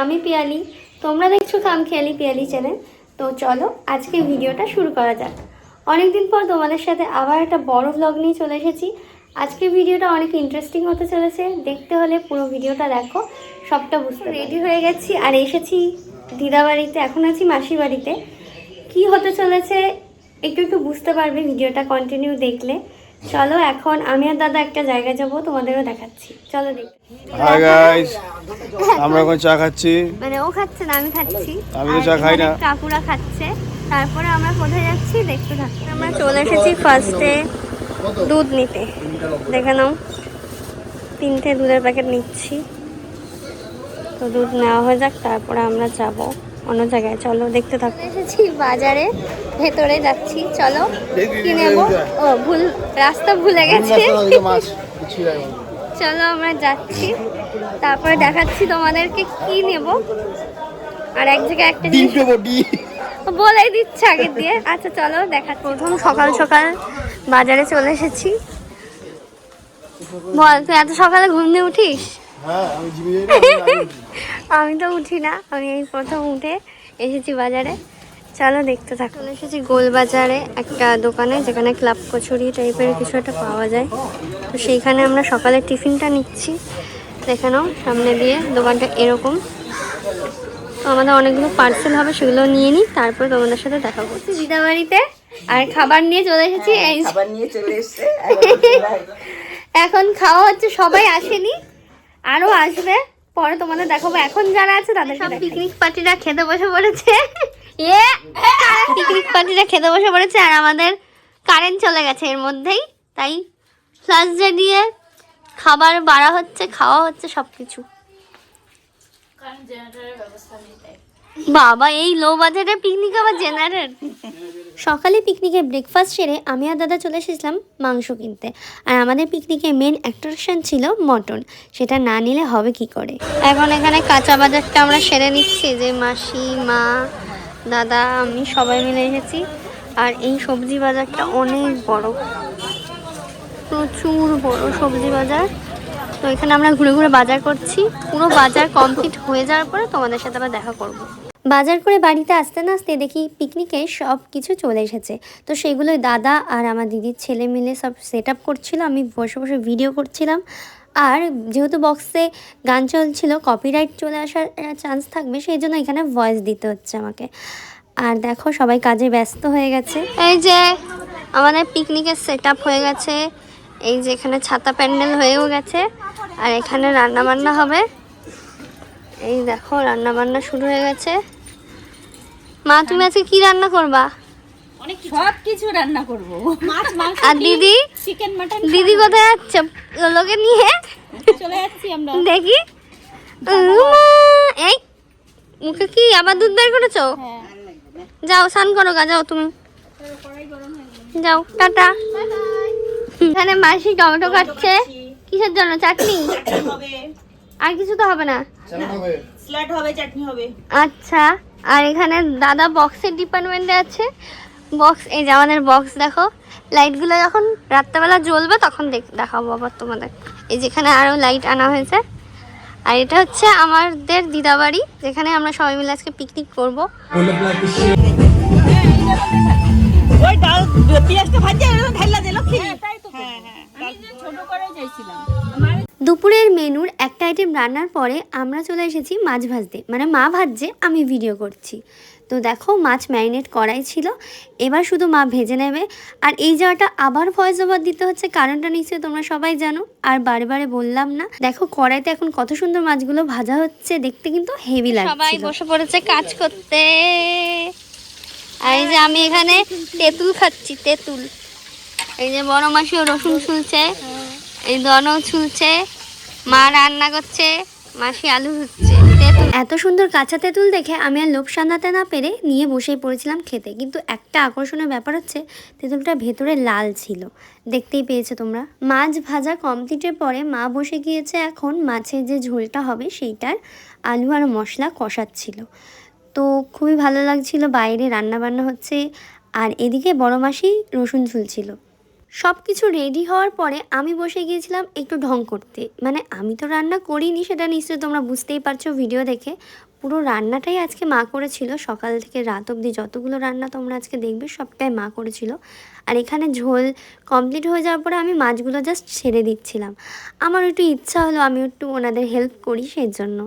আমি পিয়ালি। তোমরা দেখছ কামখেয়ালি পিয়ালি চ্যানেল তো চলো আজকে ভিডিওটা শুরু করা যাক। অনেকদিন পর তোমাদের সাথে আবার একটা বড় ব্লগ নিয়ে চলে এসেছি। আজকের ভিডিওটা অনেক ইন্টারেস্টিং হতে চলেছে। দেখতে হলে পুরো ভিডিওটা দেখো সবটা বুঝতে রেডি হয়ে গেছি। আর এসেছি দিদা বাড়িতে এখন আছি মাসির বাড়িতে। কি হতে চলেছে একটু একটু বুঝতে পারবে ভিডিওটা কন্টিনিউ দেখলে। চলো এখন আমি আর দাদা একটা জায়গায় যাব তোমাদেরও দেখাচ্ছি। চলো দেখ। হাই গাইস আমরা এখন চা খাচ্ছি। মানে ও খাচ্ছে না আমি খাচ্ছি। আমি তো চা খাই না। কাকুরা খাচ্ছে। তারপরে আমরা কোথায় যাচ্ছি দেখতে থাকি। আমরা চলে এসেছি ফার্স্টে দুধ নিতে। দেখে নাও তিনটে দুধের প্যাকেট নিচ্ছি। তো দুধ নেওয়া হয়ে যাক তারপরে আমরা যাব। অন্য জায়গায় চলো দেখতে থাকো। এসেছি বাজারে ভেতরে যাচ্ছি চলো কি নেব? ও ভুল রাস্তা ভুলে গেছে। চলো আমরা যাচ্ছি। তারপরে দেখাচ্ছি তোমাদেরকে কি নেব। আর এক জায়গায় একটা জিনিস বলেই দিচ্ছে আগে দিয়ে। আচ্ছা চলো দেখা প্রথম সকাল সকাল বাজারে চলে এসেছি। বল তুই এত সকালে ঘুম দিয়ে উঠিস? আমি তো উঠি না আমি এই প্রথম উঠে এসেছি বাজারে। চলো দেখতে থাক। চলে এসেছি গোল বাজারে একটা দোকানে যেখানে ক্লাব কচুরি টাইপের কিছু একটা পাওয়া যায়। তো সেইখানে আমরা সকালে টিফিনটা নিচ্ছি। দেখে নাও সামনে দিয়ে দোকানটা এরকম। তো আমাদের অনেকগুলো পার্সেল হবে সেগুলো নিয়ে নিই তারপর তোমাদের সাথে দেখা করছি দিদা বাড়িতে আর খাবার নিয়ে চলে এসেছি এই খাবার নিয়ে চলে এসছে এখন খাওয়া হচ্ছে সবাই আসেনি। আরও আসবে। পরে তোমাদের দেখাবো। এখন যারা আছে তাদের সব পিকনিক পার্টিরা খেতে বসে পড়েছে। এ পিকনিক পার্টিরা খেতে বসে পড়েছে আর আমাদের কারেন্ট চলে গেছে এর মধ্যেই। তাই ফ্লাশ দিয়ে খাবার বাড়া হচ্ছে খাওয়া হচ্ছে সব কিছু বাবা এই লো বাজেটে পিকনিক আবার জেনারেল সকালে পিকনিকে ব্রেকফাস্ট সেরে আমি আর দাদা চলে এসেছিলাম মাংস কিনতে। আর আমাদের পিকনিকে মেন অ্যাট্রাকশন ছিল মটন সেটা না নিলে হবে কি করে? এখন এখানে কাঁচা বাজারটা আমরা সেরে নিচ্ছি যে মাসি মা দাদা আমি সবাই মিলে এসেছি। আর এই সবজি বাজারটা অনেক বড়। প্রচুর বড় সবজি বাজার। তো এখানে আমরা ঘুরে ঘুরে বাজার করছি। পুরো বাজার কমপ্লিট হয়ে যাওয়ার পরে তোমাদের সাথে আবার দেখা করব। বাজার করে বাড়িতে আসতে না আসতে দেখি পিকনিকে সব কিছু চলে এসেছে। তো সেগুলোই দাদা আর আমার দিদির ছেলে মিলে সব সেট আপ করছিল, আমি বসে বসে ভিডিও করছিলাম। আর যেহেতু বক্সে গান চলছিল কপিরাইট চলে আসার চান্স থাকবে, সেই জন্য এখানে ভয়েস দিতে হচ্ছে আমাকে। আর দেখো সবাই কাজে ব্যস্ত হয়ে গেছে। এই যে আমাদের পিকনিকের সেট আপ হয়ে গেছে। এই যে এখানে ছাতা প্যান্ডেল হয়েও গেছে। আর এখানে রান্না বান্না হবে। এই দেখো রান্না বান্না শুরু হয়ে গেছে। মা তুমি আজকে কি রান্না করবা? সব কিছু। রান্না করব। মাছ মাংস আর দিদি? চিকেন মাটন দিদি কোথায় যাচ্ছে? লোকে নিয়ে? চলে যাচ্ছি আমরা। দেখি। এই মুখে কি আবার দুধ বের করেছ? হ্যাঁ। যাও স্নান করো গা যাও তুমি। যাও টাটা। এখানে মাসি টমেটো কাটছে। কিসের জন্য? চাটনি? আর কিছু তো হবে না। স্যালাড হবে চাটনি হবে। আচ্ছা। আর এখানে দাদা বক্সের ডিপার্টমেন্টে আছে। বক্স এই যে আমাদের বক্স দেখো। লাইটগুলো যখন রাত্রেবেলা জ্বলবে তখন দেখ- দেখাবো আবার তোমাদের। এই যেখানে আরও লাইট আনা হয়েছে। আর এটা হচ্ছে আমাদের দিদাবাড়ি যেখানে আমরা সবাই মিলে আজকে পিকনিক করব। ওই ডাল পেঁয়াজটা ভাজে ঢাইলা হ্যাঁ হ্যাঁ আমি যে ছোট করে যাইছিলাম দুপুরের মেনুর একটা আইটেম রান্নার পরে আমরা চলে এসেছি মাছ ভাজতে। মানে মা ভাজছে আমি ভিডিও করছি। তো দেখো মাছ ম্যারিনেট করাই ছিল। এবার শুধু মা ভেজে নেবে। আর এই জায়গাটা আবার ভয়েস ওভার দিতে হচ্ছে কারণটা নিশ্চয়ই তোমরা সবাই জানো। আর বারে বারে বললাম না। দেখো কড়াইতে এখন কত সুন্দর মাছগুলো ভাজা হচ্ছে দেখতে কিন্তু হেভি লাগছে সবাই বসে পড়েছে কাজ করতে। আর এই যে আমি এখানে তেঁতুল খাচ্ছি তেঁতুল। এই যে বড় মাসিও রসুন ছুলছে। এই দনও ছুলছে, মা রান্না করছে, মাসি আলু হচ্ছে এত সুন্দর কাঁচা তেঁতুল দেখে আমি আর লোভ সামলাতে না পেরে নিয়ে বসেই পড়েছিলাম খেতে। কিন্তু একটা আকর্ষণীয় ব্যাপার হচ্ছে, তেঁতুলটা ভেতরে লাল ছিল। দেখতেই পেয়েছ তোমরা। মাছ ভাজা কমপ্লিটের পরে মা বসে গিয়েছে এখন মাছের যে ঝোলটা হবে সেইটার আলু আর মশলা কষাচ্ছিল। তো খুবই ভালো লাগছিল, বাইরে রান্না বান্না হচ্ছে। আর এদিকে বড় মাসি রসুন ঝুলছিল সব কিছু রেডি হওয়ার পরে আমি বসে গিয়েছিলাম একটু ঢং করতে। মানে আমি তো রান্না করিনি, সেটা নিশ্চয়ই তোমরা বুঝতেই পারছ ভিডিও দেখে। পুরো রান্নাটাই আজকে মা করেছিল। সকাল থেকে রাত অবধি যতগুলো রান্না তোমরা আজকে দেখবে, সবটাই মা করেছিল। আর এখানে ঝোল কমপ্লিট হয়ে যাওয়ার পরে আমি মাছগুলো জাস্ট ছেড়ে দিচ্ছিলাম। আমার একটু ইচ্ছা হলো আমি একটু ওনাদের হেল্প করি সেই জন্য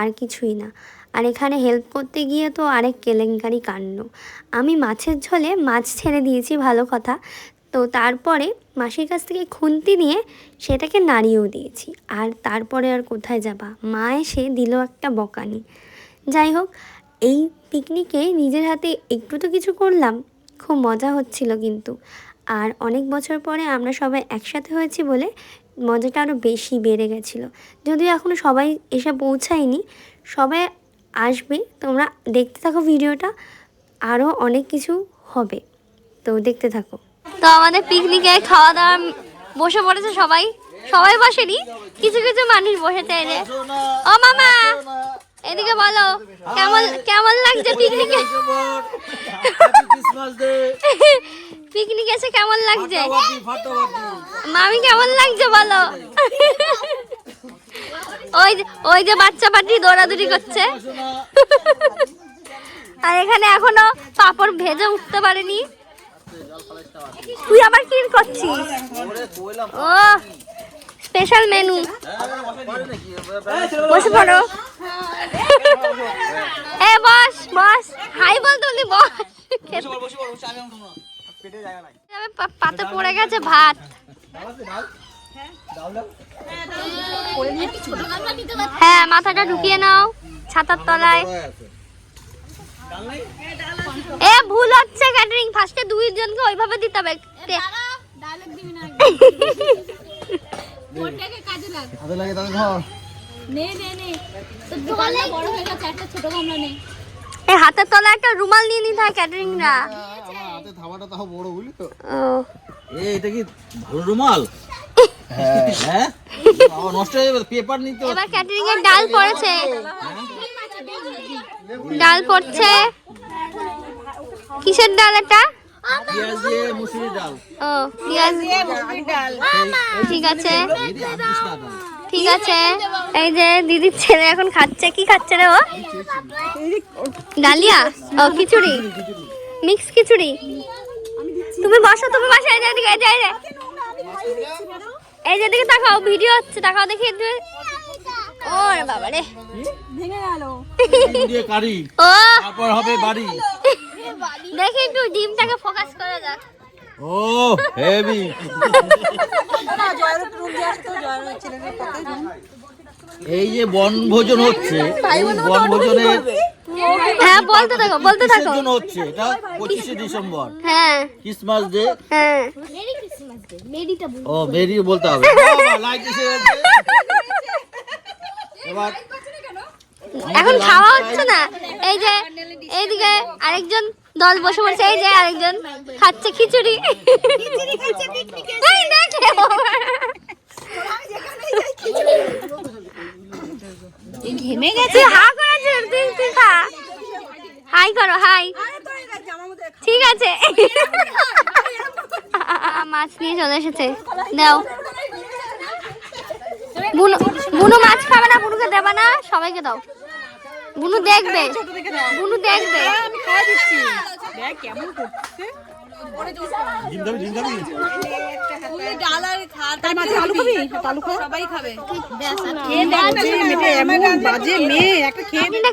আর কিছুই না। আর এখানে হেল্প করতে গিয়ে তো আরেক কেলেঙ্কারি কাণ্ড। আমি মাছের ঝোলে মাছ ছেড়ে দিয়েছি, ভালো কথা। তো তারপরে মাসির কাছ থেকে খুন্তি নিয়ে সেটাকে নাড়িয়েও দিয়েছি। আর তারপরে আর কোথায় যাবা? মা এসে দিল একটা বকানি। যাই হোক, এই পিকনিকে নিজের হাতে একটু তো কিছু করলাম। খুব মজা হচ্ছিল কিন্তু। আর অনেক বছর পরে আমরা সবাই একসাথে হয়েছি বলে মজাটা আরও বেশি বেড়ে গেছিল। যদিও এখনও সবাই এসে পৌঁছায়নি, সবাই আসবে, তোমরা দেখতে থাকো ভিডিওটা আরও অনেক কিছু হবে। তো দেখতে থাকো। তো আমাদের পিকনিকে খাওয়া দাওয়া বসে পড়েছে সবাই। সবাই বসেনি, কিছু কিছু মানুষ বসেছে যে ও মামা, এদিকে বলো, কেমন কেমন লাগছে পিকনিকে? পিকনিক এসে কেমন লাগছে? মামি কেমন লাগছে বলো? ওই ওই যে বাচ্চা পাটি দৌড়াদৌড়ি করছে। আর এখানে এখনও পাপড় ভেজে উঠতে পারেনি। তুই আবার কি করছিস? ও স্পেশাল মেনু বসে পড়ো। এ, বস বস। হাই বল তুমি বস। পাতে পড়ে গেছে ভাত। হ্যাঁ মাথাটা ঢুকিয়ে নাও, ছাতার তলায়। এ ভুল হচ্ছে ক্যাটারিং ফার্স্টে দুইজনকে ওইভাবে দিতে হবে। তে- হাতে লাগে তাহলে ধর। এ হাতের তলায় একটা রুমাল নিয়ে নিতে হয় ক্যাটারিংরা আমার হাতে থাবাটা তাও বড় বুঝলি তো? এটা কি ভালো রুমাল? হ্যাঁ নষ্ট হয়ে যাবে পেপার নিতে এবার ক্যাটারিং এর ডাল পড়েছে। ডাল পড়ছে। কিসের ডাল এটা? পেঁয়াজ দিয়ে মুসুরি ডাল ও পেঁয়াজ। ঠিক আছে। ঠিক আছে। এই যে দিদির ছেলে এখন খাচ্ছে। কি খাচ্ছে রে ও? ডালিয়া? ও খিচুড়ি। মিক্স খিচুড়ি। তুমি বসো তুমি বসো। এই যে এদিকে এই যে এই যে। এই যে দিকে তাকাও ভিডিও হচ্ছে। তাকাও দেখি। ওরে বাবা রে দিয়ে কারি ও। তারপর হবে বাড়ি। দেখি একটু ডিমটাকে ফোকাস করা যাক। ও হেভি এই যে বনভোজন হচ্ছে এই বনভোজনের হ্যাঁ বলতে থাকো বলতে কিসের থাকো। জন্য হচ্ছে? এটা পঁচিশে ডিসেম্বর। হ্যাঁ। ক্রিসমাস ডে হ্যাঁ। ও মেরি বলতে হবে। লাইট এসে গেছে। এবার এখন খাওয়া হচ্ছে না। এই যে এইদিকে আরেকজন দল বসে পড়ছে এই যে আরেকজন খাচ্ছে খিচুড়ি। ঘেমে তুই হা করেছিস তুই তুই খা। হাই করো হাই। ঠিক আছে। মাছ নিয়ে চলে এসেছে। দাও। বুনু বুনু মাছ খাবে না বুনুকে দেবে না সবাইকে দাও। বুনু দেখবে। বুনু দেখবে। আমি খাওয়া দিচ্ছি। দেখ কেমন করছে।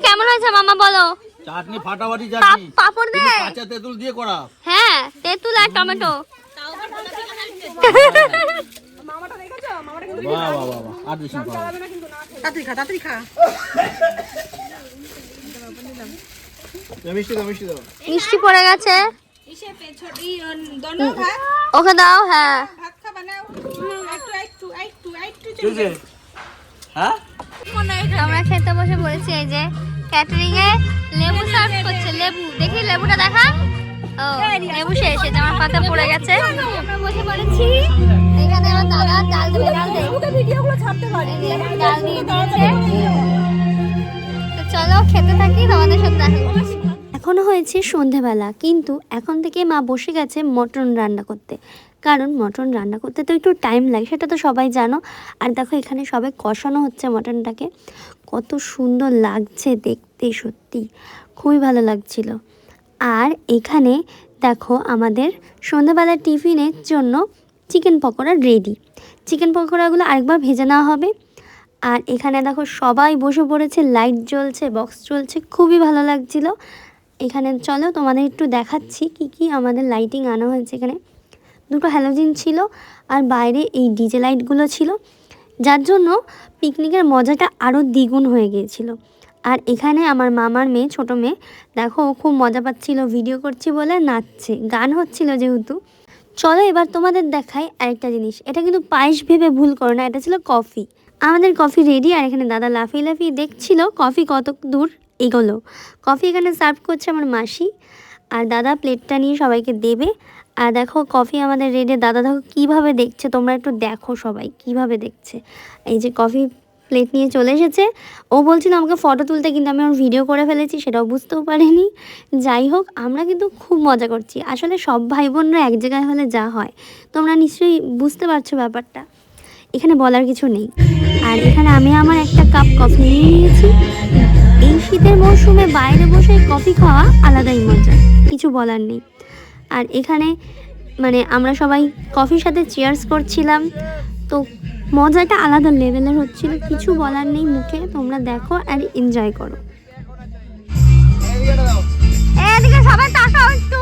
কেমন হয়েছে মামা বলো? চাটনি ফাটাফাটি পাপ- চাটনি। পাপড় দে কাঁচা তেঁতুল দিয়ে করা। হ্যাঁ তেঁতুল আর টমেটো। বাহ বাহ বাহ বাহ। আর বেশি খাওয়া তাড়াতাড়ি খা তাড়াতাড়ি খা। মিষ্টি পড়ে গেছে। ওকে দাও হ্যাঁ। হ্যাঁ? আমরা খেতে বসে বলেছি এই যে ক্যাটারিং এ লেবু সার্ভ করছে লেবু। দেখি লেবুটা দেখা? ও লেবু শেষ এই যে আমার পাতা পড়ে গেছে। আমরা বসে পড়েছি এখানে আমার দাদা ডাল দিয়ে ডাল দিয়ে ভিডিওগুলো ছাড়তে পারে। ডাল দিয়ে দিয়েছে চলো খেতে থাকি, তোমাদের সাথে দেখা করছি। এখনও হয়েছে সন্ধেবেলা, কিন্তু এখন থেকে মা বসে গেছে মটন রান্না করতে। কারণ মটন রান্না করতে তো একটু টাইম লাগে, সেটা তো সবাই জানো। আর দেখো এখানে সবাই কষানো হচ্ছে মটনটাকে। কত সুন্দর লাগছে দেখতে সত্যি, খুবই ভালো লাগছিল। আর এখানে দেখো আমাদের সন্ধ্যাবেলার টিফিনের জন্য চিকেন পকোড়া রেডি চিকেন পকোড়াগুলো আরেকবার ভেজে নেওয়া হবে। আর এখানে দেখো সবাই বসে পড়েছে লাইট জ্বলছে বক্স চলছে খুবই ভালো লাগছিল। এখানে চলো তোমাদের একটু দেখাচ্ছি কি কি আমাদের লাইটিং আনা হয়েছে এখানে। দুটো হ্যালোজিন ছিল আর বাইরে এই ডিজে লাইটগুলো ছিল। যার জন্য পিকনিকের মজাটা আরও দ্বিগুণ হয়ে গিয়েছিল। আর এখানে আমার মামার মেয়ে, ছোট মেয়ে, দেখো ও খুব মজা পাচ্ছিল ভিডিও করছি বলে নাচছে, গান হচ্ছিল যেহেতু। চলো এবার তোমাদের দেখাই আরেকটা জিনিস। এটা কিন্তু পায়েস ভেবে ভুল করো না, এটা ছিল কফি আমাদের কফি রেডি আর এখানে দাদা লাফিয়ে লাফিয়ে দেখছিল কফি কত দূর এগোলো। কফি এখানে সার্ভ করছে আমার মাসি, আর দাদা প্লেটটা নিয়ে সবাইকে দেবে। আর দেখো কফি আমাদের রেডে দাদা দেখো কীভাবে দেখছে, তোমরা একটু দেখো সবাই কীভাবে দেখছে। এই যে কফি প্লেট নিয়ে চলে এসেছে। ও বলছিল আমাকে ফটো তুলতে, কিন্তু আমি ওর ভিডিও করে ফেলেছি, সেটাও বুঝতেও পারিনি। যাই হোক, আমরা কিন্তু খুব মজা করছি। আসলে সব ভাই বোনরা এক জায়গায় হলে যা হয়, তোমরা নিশ্চয়ই বুঝতে পারছ ব্যাপারটা। এখানে বলার কিছু নেই। আর এখানে আমি আমার একটা কাপ কফি নিয়ে নিয়েছি। এই শীতের মরশুমে বাইরে বসে কফি খাওয়া আলাদাই মজা কিছু বলার নেই। আর এখানে মানে আমরা সবাই কফির সাথে চেয়ার্স করছিলাম। তো মজাটা আলাদা লেভেলের হচ্ছিল, কিছু বলার নেই মুখে, তোমরা দেখো আর এনজয় করো। সবাই তাকাও একটু।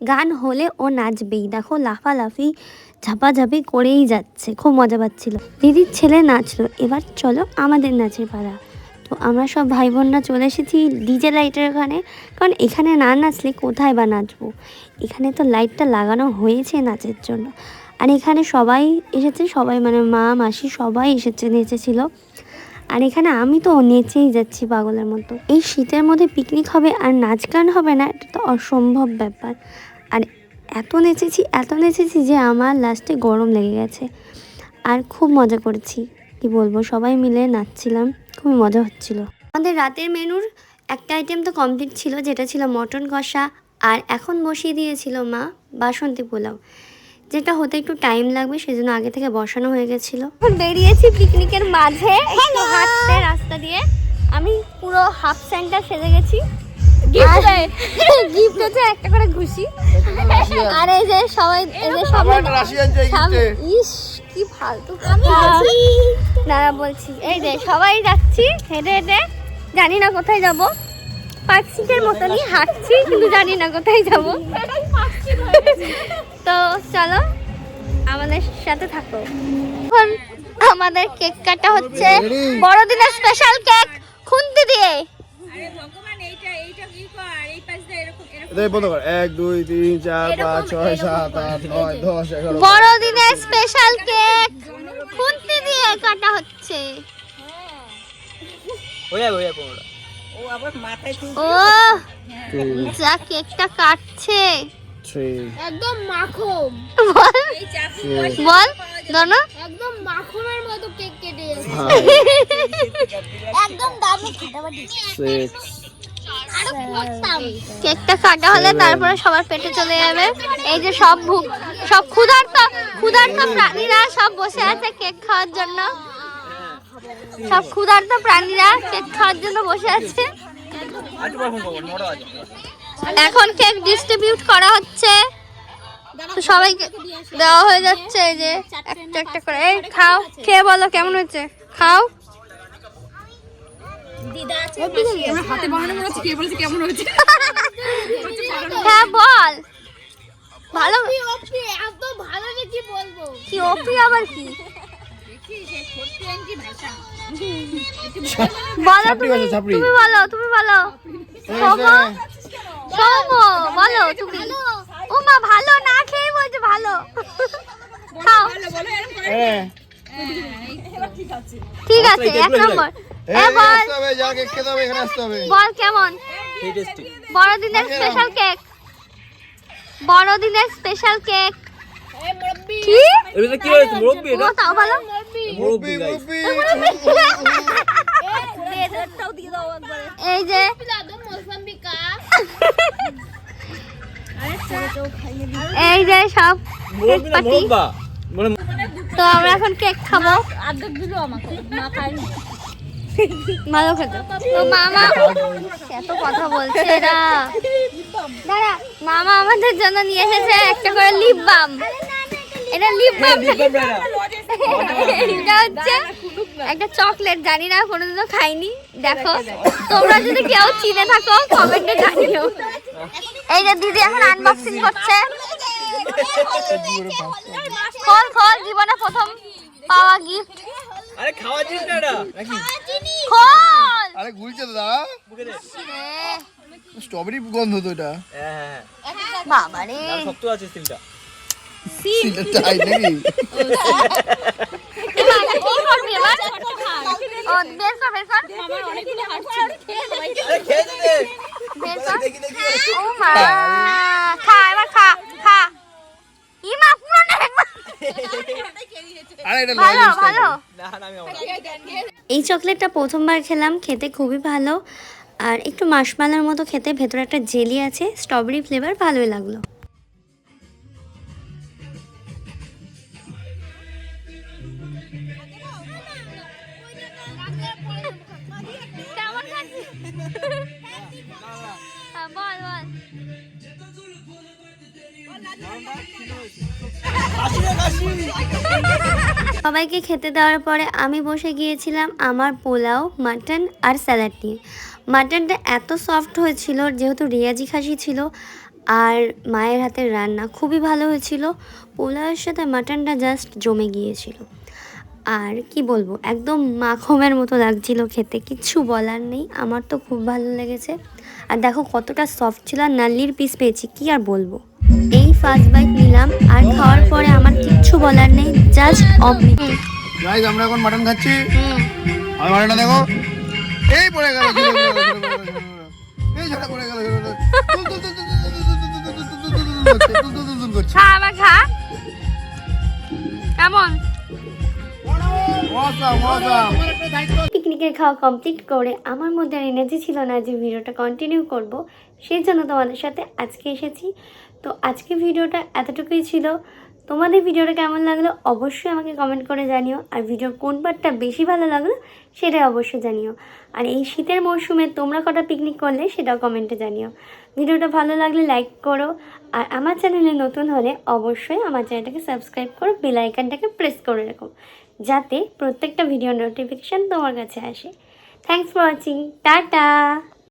গান হলে ও নাচবেই। দেখো লাফালাফি, ঝাপাঝাপি করেই যাচ্ছে, খুব মজা পাচ্ছিল। দিদির ছেলে নাচলো, এবার চলো আমাদের নাচের পাড়া। তো আমরা সব ভাই বোনরা চলে এসেছি ডিজে লাইটের ওখানে, কারণ এখানে না নাচলে কোথায় বা নাচবো? এখানে তো লাইটটা লাগানো হয়েছে নাচের জন্য। আর এখানে সবাই এসেছে, সবাই মানে মা, মাসি সবাই এসেছে, নেচেছিল। আর এখানে আমি তো নেচেই যাচ্ছি পাগলের মতো। এই শীতের মধ্যে পিকনিক হবে আর নাচ গান হবে না, এটা তো অসম্ভব ব্যাপার। আর এত নেচেছি এত নেচেছি যে আমার লাস্টে গরম লেগে গেছে। আর খুব মজা করেছি, কি বলব, সবাই মিলে নাচছিলাম, খুবই মজা হচ্ছিল। আমাদের রাতের মেনুর একটা আইটেম তো কমপ্লিট ছিল, যেটা ছিল মটন কষা, আর এখন বসিয়ে দিয়েছিল মা বাসন্তী পোলাও। যেটা হতে একটু টাইম লাগবে সেজন্য আগে থেকে বসানো হয়ে গেছিল। এখন বেরিয়েছি পিকনিকের মাঝে একটু হাঁটতে রাস্তা দিয়ে। আমি পুরো হাফ স্যান্ডটা সেজে গেছি। গিফট হচ্ছে একটা করে ঘুষি। আর এই যে সবাই এই যে সবাই ইস কি ফালতু না না বলছি। এই যে সবাই যাচ্ছি হেঁটে হেঁটে। জানি না কোথায় যাব। পাঁচ সিটের মতনই হাঁটছি কিন্তু জানি না কোথায় যাব। তো চলো আমাদের সাথে থাকো। এখন আমাদের কেক কাটা হচ্ছে। বড়দিনের স্পেশাল কেক খুন্তি দিয়ে। বড়দিনের স্পেশাল কেক খুন্তি দিয়ে কাটা হচ্ছে। ও যা কেকটা কাটছে। থ্রি একদম মাখন বল। দোনো একদম মাখনের মতো কেক কেটে একদম দামি সিক্স কেকটা কাটা হলে তারপরে সবার পেটে চলে যাবে। এই যে সব ভুক সব ক্ষুধার্ত ক্ষুধার্ত প্রাণীরা সব বসে আছে কেক খাওয়ার জন্য। সব ক্ষুধার্ত প্রাণীরা কেক খাওয়ার জন্য বসে আছে। এখন কেক ডিস্ট্রিবিউট করা হচ্ছে। তো সবাইকে দেওয়া হয়ে যাচ্ছে এই যে একটা একটা করে। এই খাও খেয়ে বলো কেমন হয়েছে? খাও। হ্যাঁ বল। ভালো ভালো কি বলব? কি ওপি আবার কি? বলো তুমি তুমি বলো তুমি বলো বলো তুমি। উমা ভালো না খেয়ে ভালো। ঠিক আছে এক নম্বর। বল। কেমন? বড়দিনের স্পেশাল কেক বড়দিনের স্পেশাল কেক কি? এটা কি হয়েছে মুরব্বি এটা? তাও ভালো মুরব্বি মুরব্বি এই যে দাদা এই যে সব কেক পাটি তো আমরা এখন কেক খাব। অর্ধেক দিল আমাকে মা খায়নি ভালো খেতে। তো মামা এত কথা বলছে এরা দাঁড়া মামা আমাদের জন্য নিয়ে এসেছে একটা করে লিপ বাম এটা লিপ বাম এটা। হচ্ছে একটা চকলেট জানি না কোনোদিনও খাইনি। দেখো তোমরা যদি কেউ চিনে থাকো কমেন্টে জানিও। এই যে দিদি এখন আনবক্সিং করছে। খোল খোল জীবনে প্রথম পাওয়া গিফট আরে খাওয়া জিনিস না এটা খোল! আরে গুলছে তো দাদা স্ট্রবেরি গন্ধ তো এটা। হ্যাঁ হ্যাঁ বাবা রে শক্ত আছে সিলটা এই চকলেটটা প্রথমবার খেলাম খেতে খুবই ভালো। আর একটু মাসমালার মতো খেতে ভেতরে একটা জেলি আছে স্ট্রবেরি ফ্লেভার ভালোই লাগল। সবাইকে খেতে দেওয়ার পরে আমি বসে গিয়েছিলাম আমার পোলাও, মাটন আর স্যালাড নিয়ে। মাটনটা এত সফট হয়েছিল, যেহেতু রিয়াজি খাসি ছিল আর মায়ের হাতের রান্না খুবই ভালো হয়েছিল, পোলাওয়ের সাথে মাটনটা জাস্ট জমে গিয়েছিল। আর কি বলব, একদম মাখমের মতো লাগছিল খেতে, কিচ্ছু বলার নেই, আমার তো খুব ভালো লেগেছে। আর দেখো কতটা সফট ছিল আর নাল্লির পিস পেয়েছি কি আর বলব এই ফার্স্ট বাইট নিলাম আর খাওয়ার পরে আমার কিচ্ছু বলার নেই জাস্ট অফ অমৃত গাইস আমরা এখন মাটন খাচ্ছি আর মাটনটা দেখো এই পড়ে গেল এই ঝড়া পড়ে গেল খা আবার খা কেমন Awesome. খাওয়া কমপ্লিট করে আমার মধ্যে আর এনার্জি ছিল না যে ভিডিওটা কন্টিনিউ করব, সেই জন্য তোমাদের সাথে আজকে এসেছি। তো আজকে ভিডিওটা এতটুকুই ছিল। তোমাদের ভিডিওটা কেমন লাগল অবশ্যই আমাকে কমেন্ট করে জানিও। আর ভিডিওর কোন পার্টটা বেশি ভালো লাগল সেটা অবশ্যই জানিও। আর এই শীতের মরশুমে তোমরা কটা পিকনিক করলে সেটাও কমেন্টে জানিও। ভিডিওটা ভালো লাগলে লাইক করো। আর আমার চ্যানেলে নতুন হলে অবশ্যই আমার চ্যানেলটাকে সাবস্ক্রাইব করো বেল আইকনটাকে প্রেস করে রাখো। যাতে প্রত্যেকটা ভিডিও নোটিফিকেশান তোমার কাছে আসে। Thanks for watching tata